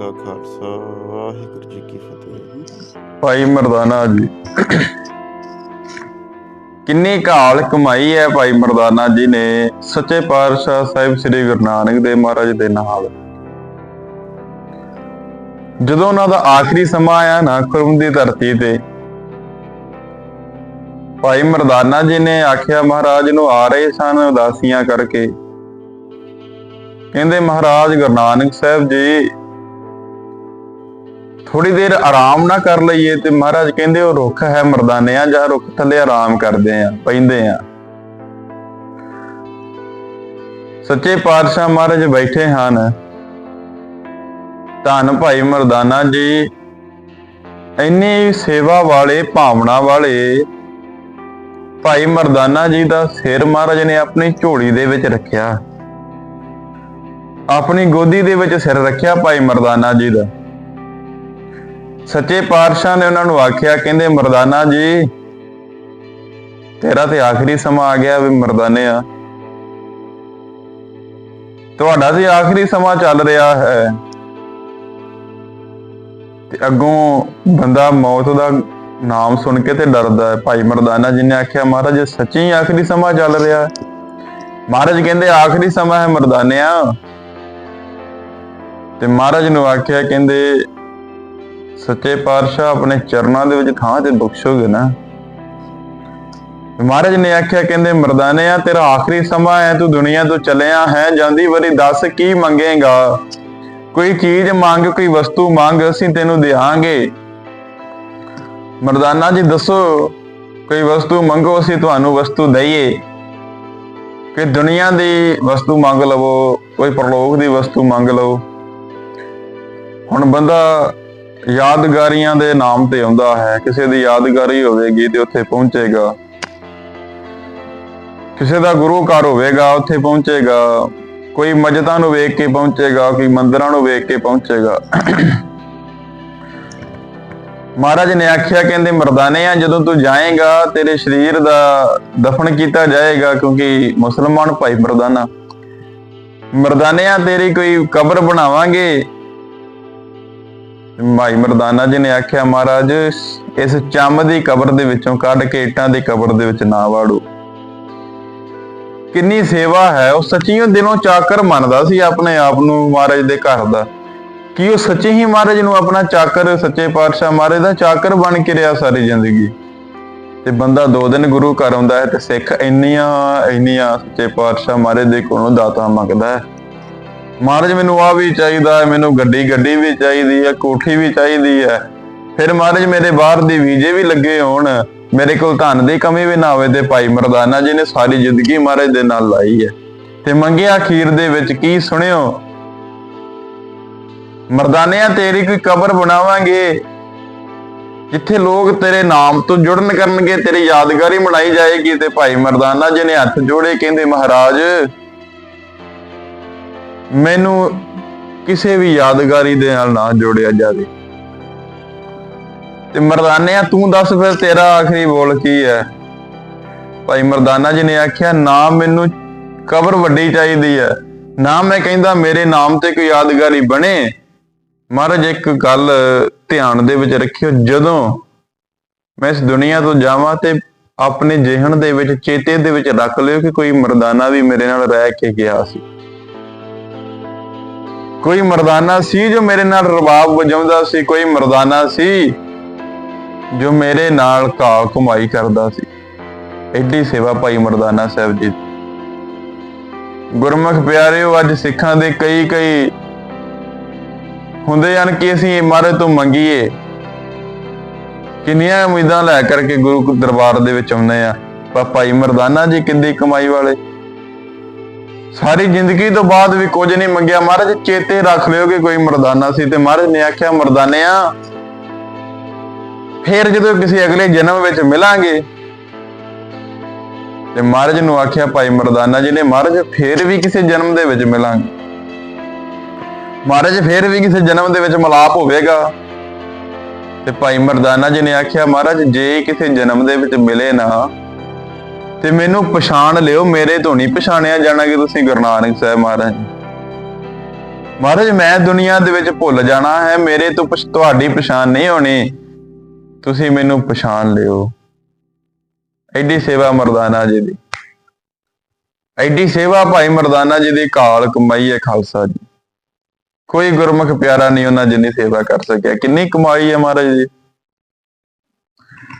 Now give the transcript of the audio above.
ਕਾ ਖਾਲਸਾ, ਵਾਹਿਗੁਰੂ ਜੀ ਕੀ ਫਤਿਹ। ਭਾਈ ਮਰਦਾਨਾ ਜੀ, ਕਿੰਨੀ ਕਾਲ ਕਮਾਈ ਹੈ ਭਾਈ ਮਰਦਾਨਾ ਜੀ ਨੇ। ਸੱਚੇ ਪਾਤਸ਼ਾਹ ਸਾਹਿਬ ਸ੍ਰੀ ਗੁਰੂ ਨਾਨਕ ਦੇਵ ਮਹਾਰਾਜ ਦੇ ਨਾਲ। ਜਦੋਂ ਉਹਨਾਂ ਦਾ ਆਖਰੀ ਸਮਾਂ ਆਇਆ ਨਾ, ਖੁਰਮ ਦੀ ਧਰਤੀ ਤੇ, ਭਾਈ ਮਰਦਾਨਾ ਜੀ ਨੇ ਆਖਿਆ, ਮਹਾਰਾਜ ਨੂੰ ਆ ਰਹੇ ਸਨ ਉਦਾਸੀਆਂ ਕਰਕੇ। ਕਹਿੰਦੇ, ਮਹਾਰਾਜ ਗੁਰੂ ਨਾਨਕ ਸਾਹਿਬ ਜੀ ਥੋੜੀ ਦੇਰ ਆਰਾਮ ਨਾ ਕਰ ਲਈਏ ਤੇ ਮਹਾਰਾਜ ਕਹਿੰਦੇ ਉਹ ਰੁੱਖ ਹੈ ਮਰਦਾਨਿਆਂ ਜਾਂ ਰੁੱਖ ਥੱਲੇ ਆਰਾਮ ਕਰਦੇ ਆ, ਪੈਂਦੇ ਆ। ਸੱਚੇ ਪਾਤਸ਼ਾਹ ਮਹਾਰਾਜ ਬੈਠੇ ਹਨ। ਧੰਨ ਭਾਈ ਮਰਦਾਨਾ ਜੀ, ਇੰਨੀ ਸੇਵਾ ਵਾਲੇ, ਭਾਵਨਾ ਵਾਲੇ ਭਾਈ ਮਰਦਾਨਾ ਜੀ ਦਾ ਸਿਰ ਮਹਾਰਾਜ ਨੇ ਆਪਣੀ ਝੋਲੀ ਦੇ ਵਿੱਚ ਰੱਖਿਆ। ਆਪਣੀ ਗੋਦੀ ਦੇ ਵਿੱਚ ਸਿਰ ਰੱਖਿਆ ਭਾਈ ਮਰਦਾਨਾ ਜੀ ਦਾ। ਸੱਚੇ ਪਾਤਸ਼ਾਹ ਨੇ ਉਹਨਾਂ ਨੂੰ ਆਖਿਆ, ਕਹਿੰਦੇ, ਮਰਦਾਨਾ ਜੀ, ਤੇਰਾ ਤੇ ਆਖਰੀ ਸਮਾਂ ਆ ਗਿਆ ਵੀ ਮਰਦਾਨੇ ਆ। ਤੁਹਾਡਾ ਤੇ ਆਖਰੀ ਸਮਾਂ ਚੱਲ ਰਿਹਾ ਹੈ। ਤੇ ਅੱਗੋਂ ਬੰਦਾ ਮੌਤ ਦਾ ਨਾਮ ਸੁਣ ਕੇ ਤੇ ਡਰਦਾ ਹੈ। ਭਾਈ ਮਰਦਾਨਾ ਜੀ ਨੇ ਆਖਿਆ, ਮਹਾਰਾਜ, ਇਹ ਸੱਚੀ ਆਖਰੀ ਸਮਾਂ ਚੱਲ ਰਿਹਾ ਮਹਾਰਾਜ ਕਹਿੰਦੇ, ਆਖਰੀ ਸਮਾਂ ਹੈ ਮਰਦਾਨਿਆ। ਤੇ ਮਹਾਰਾਜ ਨੂੰ ਆਖਿਆ, ਕਹਿੰਦੇ ਸੱਚੇ ਪਾਤਸ਼ਾਹ ਆਪਣੇ ਚਰਨਾਂ ਦੇ ਵਿੱਚ ਥਾਂ ਤੇ ਬਖਸ਼ੋਗੇ ਨਾ। ਮਹਾਰਾਜ ਨੇ ਆਖਿਆ, ਕਹਿੰਦੇ, ਮਰਦਾਨੇ ਆ, ਤੇਰਾ ਆਖਰੀ ਸਮਾਂ ਹੈ, ਤੂੰ ਦੁਨੀਆ ਤੋਂ ਚੱਲਿਆ ਹੈ, ਜਾਂਦੀ ਵਾਰੀ ਦੱਸ ਕੀ ਮੰਗੇਗਾ। ਕੋਈ ਚੀਜ਼ ਮੰਗ, ਕੋਈ ਵਸਤੂ ਮੰਗ, ਅਸੀਂ ਤੈਨੂੰ ਦੇਵਾਂਗੇ ਮਰਦਾਨਾ ਜੀ, ਦੱਸੋ, ਕੋਈ ਵਸਤੂ ਮੰਗੋ, ਅਸੀਂ ਤੁਹਾਨੂੰ ਵਸਤੂ ਦਈਏ। ਕਿ ਦੁਨੀਆ ਦੀ ਵਸਤੂ ਮੰਗ ਲਵੋ, ਕੋਈ ਪ੍ਰਲੋਕ ਦੀ ਵਸਤੂ ਮੰਗ ਲਵੋ। ਹੁਣ ਬੰਦਾ ਯਾਦਗਾਰੀਆਂ ਦੇ ਨਾਮ ਤੇ ਆਉਂਦਾ ਹੈ। ਕਿਸੇ ਦੀ ਯਾਦਗਾਰੀ ਹੋਵੇਗੀ ਤੇ ਉੱਥੇ ਪਹੁੰਚੇਗਾ। ਕਿਸੇ ਦਾ ਗੁਰੂ ਘਰ ਹੋਵੇਗਾ, ਉੱਥੇ ਪਹੁੰਚੇਗਾ। ਕੋਈ ਮਸਜਿਦਾਂ ਨੂੰ ਵੇਖ ਕੇ ਪਹੁੰਚੇਗਾ, ਕੋਈ ਮੰਦਿਰਾਂ ਨੂੰ ਵੇਖ ਕੇ ਪਹੁੰਚੇਗਾ। ਮਹਾਰਾਜ ਨੇ ਆਖਿਆ, ਕਹਿੰਦੇ, ਮਰਦਾਨੇ ਆ, ਜਦੋਂ ਤੂੰ ਜਾਏਗਾ, ਤੇਰੇ ਸਰੀਰ ਦਾ ਦਫਨ ਕੀਤਾ ਜਾਏਗਾ, ਕਿਉਂਕਿ ਮੁਸਲਮਾਨ ਭਾਈ ਮਰਦਾਨਾ। ਮਰਦਾਨੇ ਆ ਤੇਰੀ ਕੋਈ ਕਬਰ ਬਣਾਵਾਂਗੇ ਭਾਈ ਮਰਦਾਨਾ ਜੀ ਨੇ ਆਖਿਆ, ਮਹਾਰਾਜ, ਇਸ ਚੰਮ ਦੀ ਕਬਰ ਦੇ ਵਿੱਚੋਂ ਕੱਢ ਕੇ ਇੱਟਾਂ ਦੀ ਕਬਰ ਦੇ ਵਿੱਚ ਨਾ ਵਾੜੋ। ਕਿੰਨੀ ਸੇਵਾ ਹੈ, ਉਹ ਸੱਚੀਓ ਦਿਲੋਂ ਚਾਕਰ ਮੰਨਦਾ ਸੀ ਆਪਣੇ ਆਪ ਨੂੰ ਮਹਾਰਾਜ ਦੇ ਘਰ ਦਾ। ਕੀ ਉਹ ਸੱਚੇ ਹੀ ਮਹਾਰਾਜ ਨੂੰ ਆਪਣਾ ਚਾਕਰ, ਸੱਚੇ ਪਾਤਸ਼ਾਹ ਮਹਾਰਾਜ ਦਾ ਚਾਕਰ ਬਣ ਕੇ ਰਿਹਾ ਸਾਰੀ ਜ਼ਿੰਦਗੀ? ਤੇ ਬੰਦਾ ਦੋ ਦਿਨ ਗੁਰੂ ਘਰ ਆਉਂਦਾ ਹੈ ਤੇ ਸਿੱਖ ਇੰਨੀਆਂ ਇੰਨੀਆਂ ਸੱਚੇ ਪਾਤਸ਼ਾਹ ਮਹਾਰਾਜ ਦੇ ਕੋਲੋਂ ਦਾਤਾ ਮੰਗਦਾ ਹੈ। ਮਹਾਰਾਜ, ਮੈਨੂੰ ਆ ਵੀ ਚਾਹੀਦਾ ਹੈ, ਮੈਨੂੰ ਗੱਡੀ ਗੱਡੀ ਵੀ ਚਾਹੀਦੀ ਹੈ, ਕੋਠੀ ਵੀ ਚਾਹੀਦੀ ਹੈ। ਫਿਰ ਮਹਾਰਾਜ, ਮੇਰੇ ਬਾਹਰ ਦੇ ਵੀਜ਼ੇ ਵੀ ਲੱਗੇ ਹੋਣ। ਮੇਰੇ ਕੋਲ ਧਨ ਦੀ ਕਮੀ ਵੀ ਨਾ ਹੋਵੇ ਤੇ ਭਾਈ ਮਰਦਾਨਾ ਜੀ ਨੇ ਸਾਰੀ ਜ਼ਿੰਦਗੀ ਮਹਾਰਾਜ ਦੇ ਨਾਲ ਲਾਈ ਹੈ। ਤੇ ਮੰਗਿਆ ਅਖੀਰ ਦੇ ਵਿੱਚ ਕੀ ਸੁਣਿਓ? ਮਰਦਾਨਿਆਂ, ਤੇਰੀ ਕੋਈ ਕਬਰ ਬਣਾਵਾਂਗੇ, ਜਿੱਥੇ ਲੋਕ ਤੇਰੇ ਨਾਮ ਤੋਂ ਜੁੜਨ ਕਰਨਗੇ, ਤੇਰੀ ਯਾਦਗਾਰੀ ਬਣਾਈ ਜਾਏਗੀ ਤੇ ਭਾਈ ਮਰਦਾਨਾ ਜੀ ਨੇ ਹੱਥ ਜੋੜੇ, ਕਹਿੰਦੇ, ਮਹਾਰਾਜ ਮੈਨੂੰ ਕਿਸੇ ਵੀ ਯਾਦਗਾਰੀ ਦੇ ਨਾਲ ਨਾ ਜੋੜਿਆ ਜਾਵੇ। ਤੇ ਮਰਦਾਨਿਆ, ਤੂੰ ਦੱਸ ਫਿਰ ਤੇਰਾ ਆਖਰੀ ਬੋਲ ਕੀ ਹੈ? ਭਾਈ ਮਰਦਾਨਾ ਜੀ ਨੇ ਆਖਿਆ, ਨਾ ਮੈਨੂੰ ਕਬਰ ਵੱਡੀ ਚਾਹੀਦੀ ਹੈ, ਨਾ ਮੈਂ ਕਹਿੰਦਾ ਮੇਰੇ ਨਾਮ ਤੇ ਕੋਈ ਯਾਦਗਾਰੀ ਬਣੇ। ਮਹਾਰਾਜ, ਇੱਕ ਗੱਲ ਧਿਆਨ ਦੇ ਵਿੱਚ ਰੱਖਿਓ, ਜਦੋਂ ਮੈਂ ਇਸ ਦੁਨੀਆ ਤੋਂ ਜਾਵਾਂ ਤੇ ਆਪਣੇ ਜਿਹਨ ਦੇ ਵਿੱਚ, ਚੇਤੇ ਦੇ ਵਿੱਚ ਰੱਖ ਲਿਓ ਕਿ ਕੋਈ ਮਰਦਾਨਾ ਵੀ ਮੇਰੇ ਨਾਲ ਰਹਿ ਕੇ ਗਿਆ ਸੀ। ਕੋਈ ਮਰਦਾਨਾ ਸੀ ਜੋ ਮੇਰੇ ਨਾਲ ਰਬਾਬ ਵਜਾਉਂਦਾ ਸੀ? ਕੋਈ ਮਰਦਾਨਾ ਸੀ ਜੋ ਮੇਰੇ ਨਾਲ ਘਾਹ ਕਮਾਈ ਕਰਦਾ ਸੀ? ਐਡੀ ਸੇਵਾ ਭਾਈ ਮਰਦਾਨਾ ਸਾਹਿਬ ਜੀ। ਦੀ। ਗੁਰਮੁਖ ਪਿਆਰਿਓ, ਅੱਜ ਸਿੱਖਾਂ ਦੇ ਕਈ ਕਈ ਹੁੰਦੇ ਹਨ ਕਿ ਅਸੀਂ ਮਹਾਰਾਜ ਤੋਂ ਮੰਗੀਏ। ਕਿੰਨੀਆਂ ਉਮੀਦਾਂ ਲੈ ਕਰਕੇ ਗੁਰੂ ਦਰਬਾਰ ਦੇ ਵਿੱਚ ਆਉਂਦੇ ਆ ਪਰ ਭਾਈ ਮਰਦਾਨਾ ਜੀ ਕਿੰਦੀ ਕਮਾਈ ਵਾਲੇ? ਸਾਰੀ ਜ਼ਿੰਦਗੀ ਤੋਂ ਬਾਅਦ ਵੀ ਕੁਝ ਨਹੀਂ ਮੰਗਿਆ। ਮਹਾਰਾਜ, ਚੇਤੇ ਰੱਖ ਲਿਓ ਕਿ ਕੋਈ ਮਰਦਾਨਾ ਸੀ ਤੇ ਮਹਾਰਾਜ ਨੇ ਆਖਿਆ, ਮਰਦਾਨਿਆ, ਫਿਰ ਜਦੋਂ ਕਿਸੇ ਅਗਲੇ ਜਨਮ ਵਿੱਚ ਮਿਲਾਂਗੇ ਤੇ ਮਹਾਰਾਜ ਨੂੰ ਆਖਿਆ, ਭਾਈ ਮਰਦਾਨਾ ਜੀ ਨੇ, ਮਹਾਰਾਜ, ਫਿਰ ਵੀ ਕਿਸੇ ਜਨਮ ਦੇ ਵਿੱਚ ਮਿਲਾਂਗੇ। ਮਹਾਰਾਜ, ਫਿਰ ਵੀ ਕਿਸੇ ਜਨਮ ਦੇ ਵਿੱਚ ਮਲਾਪ ਹੋਵੇਗਾ। ਤੇ ਭਾਈ ਮਰਦਾਨਾ ਜੀ ਨੇ ਆਖਿਆ, ਮਹਾਰਾਜ, ਜੇ ਕਿਸੇ ਜਨਮ ਦੇ ਵਿੱਚ ਮਿਲੇ ਨਾ ਤੇ ਮੈਨੂੰ ਪਛਾਣ ਲਿਓ, ਮੇਰੇ ਤੋਂ ਨਹੀਂ ਪਛਾਣਿਆ ਜਾਣਾ ਕਿ ਤੁਸੀਂ ਗੁਰੂ ਨਾਨਕ ਸਾਹਿਬ ਮਹਾਰਾਜ। ਮਹਾਰਾਜ, ਮੈਂ ਦੁਨੀਆ ਦੇ ਵਿੱਚ ਭੁੱਲ ਜਾਣਾ ਹੈ, ਮੇਰੇ ਤੋਂ ਤੁਹਾਡੀ ਪਛਾਣ ਨਹੀਂ ਹੋਣੀ। ਤੁਸੀਂ ਮੈਨੂੰ ਪਛਾਣ ਲਿਓ। ਐਡੀ ਸੇਵਾ ਮਰਦਾਨਾ ਜੀ ਦੀ। ਐਡੀ ਸੇਵਾ ਭਾਈ ਮਰਦਾਨਾ ਜੀ ਦੀ ਕਾਲ ਕਮਾਈ ਹੈ ਖਾਲਸਾ ਜੀ। ਕੋਈ ਗੁਰਮੁਖ ਪਿਆਰਾ ਨਹੀਂ ਉਹਨਾਂ ਜਿੰਨੀ ਸੇਵਾ ਕਰ ਸਕਿਆ। ਕਿੰਨੀ ਕਮਾਈ ਹੈ ਮਹਾਰਾਜ ਜੀ।